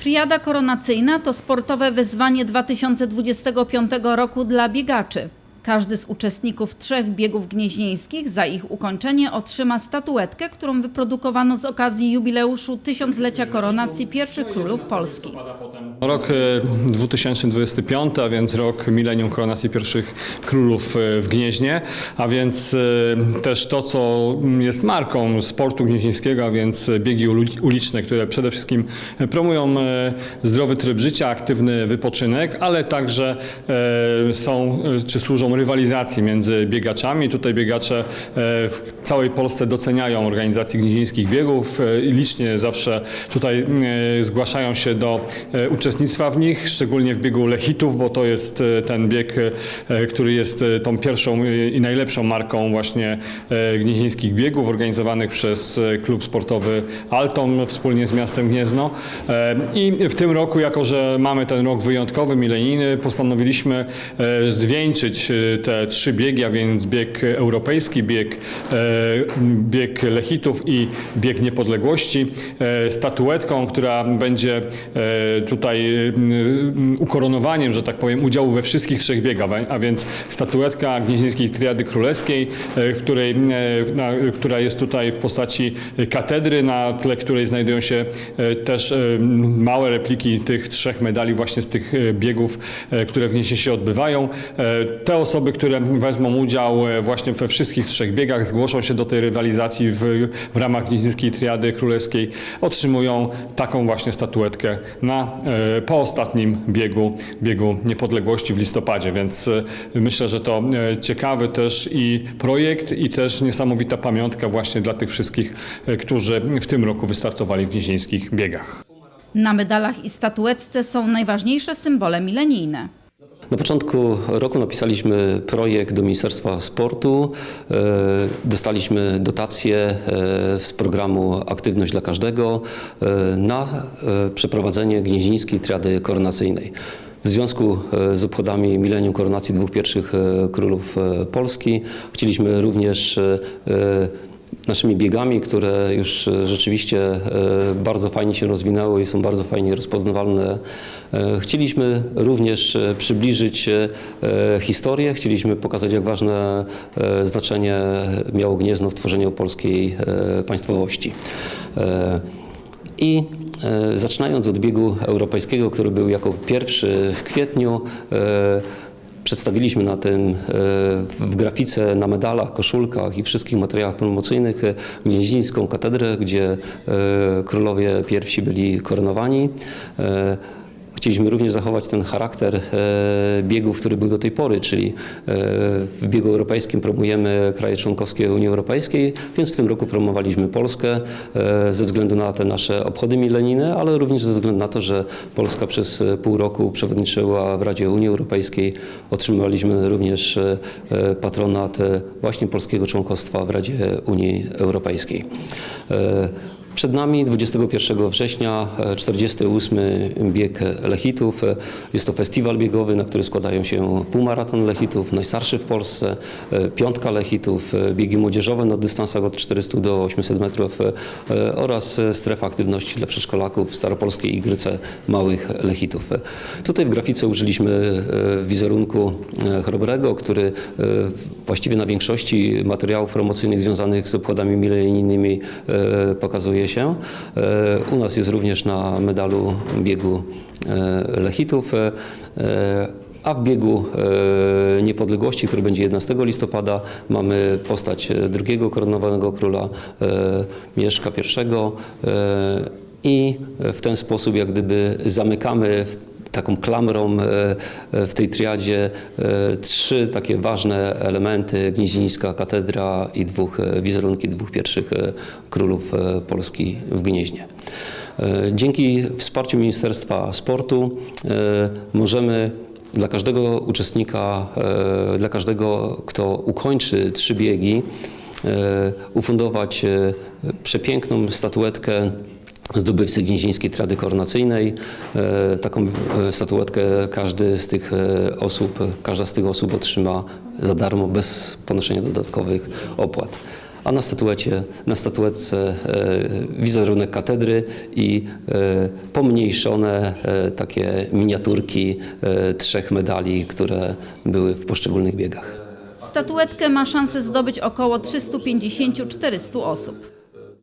Triada koronacyjna to sportowe wyzwanie 2025 roku dla biegaczy. Każdy z uczestników trzech biegów gnieźnieńskich za ich ukończenie otrzyma statuetkę, którą wyprodukowano z okazji jubileuszu tysiąclecia koronacji pierwszych królów Polski. Rok e, 2025, a więc rok milenium koronacji pierwszych królów e, w Gnieźnie, a więc e, też to, co jest marką sportu gnieźnieńskiego, a więc biegi uliczne, które przede wszystkim promują e, zdrowy tryb życia, aktywny wypoczynek, ale także e, są e, czy służą rywalizacji między biegaczami. Tutaj biegacze e, w całej Polsce doceniają organizacji gnieźnieńskich biegów e, i licznie zawsze tutaj e, zgłaszają się do uczestnictwa w nich, szczególnie w biegu Lechitów, bo to jest ten bieg, który jest tą pierwszą i najlepszą marką właśnie gnieźnieńskich biegów organizowanych przez klub sportowy Alton wspólnie z miastem Gniezno. I w tym roku, jako że mamy ten rok wyjątkowy, milenijny, postanowiliśmy zwieńczyć te trzy biegi, a więc bieg europejski, bieg, e, bieg Lechitów i bieg niepodległości e, statuetką, która będzie e, tutaj mm, ukoronowaniem, że tak powiem, udziału we wszystkich trzech biegach, a więc statuetka Gnieźnieńskiej Triady Królewskiej, w której, na, która jest tutaj w postaci katedry, na tle której znajdują się też małe repliki tych trzech medali właśnie z tych biegów, które w Gnieźnie się odbywają. Te osoby, które wezmą udział e, właśnie we wszystkich trzech biegach, zgłoszą się do tej rywalizacji w, w ramach Gnieźnieńskiej Triady Królewskiej, otrzymują taką właśnie statuetkę na, e, po ostatnim biegu, biegu niepodległości w listopadzie, więc e, myślę, że to ciekawy też i projekt i też niesamowita pamiątka właśnie dla tych wszystkich, którzy w tym roku wystartowali w gnieźnieńskich biegach. Na medalach i statuetce są najważniejsze symbole milenijne. Na początku roku napisaliśmy projekt do Ministerstwa Sportu. E, Dostaliśmy dotację e, z programu Aktywność dla Każdego e, na przeprowadzenie gnieźnieńskiej triady koronacyjnej. W związku z obchodami milenium koronacji dwóch pierwszych królów Polski chcieliśmy również naszymi biegami, które już e, rzeczywiście e, bardzo fajnie się rozwinęły i są bardzo fajnie rozpoznawalne. E, Chcieliśmy również przybliżyć historię, chcieliśmy pokazać, jak ważne znaczenie miało Gniezno w tworzeniu polskiej państwowości. I zaczynając od biegu europejskiego, który był jako pierwszy w kwietniu, Przedstawiliśmy na tym e, w grafice, na medalach, koszulkach i wszystkich materiałach promocyjnych e, gnieźnieńską katedrę, gdzie e, królowie pierwsi byli koronowani. Chcieliśmy również zachować ten charakter e, biegów, który był do tej pory, czyli e, w biegu europejskim promujemy kraje członkowskie Unii Europejskiej, więc w tym roku promowaliśmy Polskę e, ze względu na te nasze obchody milenijne, ale również ze względu na to, że Polska przez pół roku przewodniczyła w Radzie Unii Europejskiej. Otrzymaliśmy również patronat właśnie polskiego członkostwa w Radzie Unii Europejskiej. E, przed nami 21 września e, 48 bieg Lechitów. E, Jest to festiwal biegowy, na który składają się półmaraton Lechitów, najstarszy w Polsce, e, piątka Lechitów, e, biegi młodzieżowe na dystansach od 400 do 800 metrów e, oraz e, strefa aktywności dla przedszkolaków w Staropolskiej Igryce Małych Lechitów. E, Tutaj w grafice użyliśmy e, wizerunku e, Chrobrego, który e, właściwie na większości materiałów promocyjnych związanych z obchodami milenijnymi e, pokazuje się. E, U nas jest również na medalu biegu e, Lechitów. e, A w biegu niepodległości, który będzie 11 listopada, mamy postać drugiego koronowanego króla Mieszka I. I w ten sposób, jak gdyby zamykamy taką klamrą e, e, w tej triadzie e, trzy takie ważne elementy, gnieźnieńska katedra i dwóch wizerunki dwóch pierwszych królów Polski w Gnieźnie. Dzięki wsparciu Ministerstwa Sportu możemy dla każdego uczestnika, dla każdego, kto ukończy trzy biegi, ufundować przepiękną statuetkę zdobywcy gnieźnieńskiej trady koronacyjnej. E, Taką e, statuetkę każdy z tych e, osób, każda z tych osób otrzyma za darmo, bez ponoszenia dodatkowych opłat. a na statuecie, na statuetce wizerunek katedry i pomniejszone takie miniaturki trzech medali, które były w poszczególnych biegach. Statuetkę ma szansę zdobyć około 350-400 osób.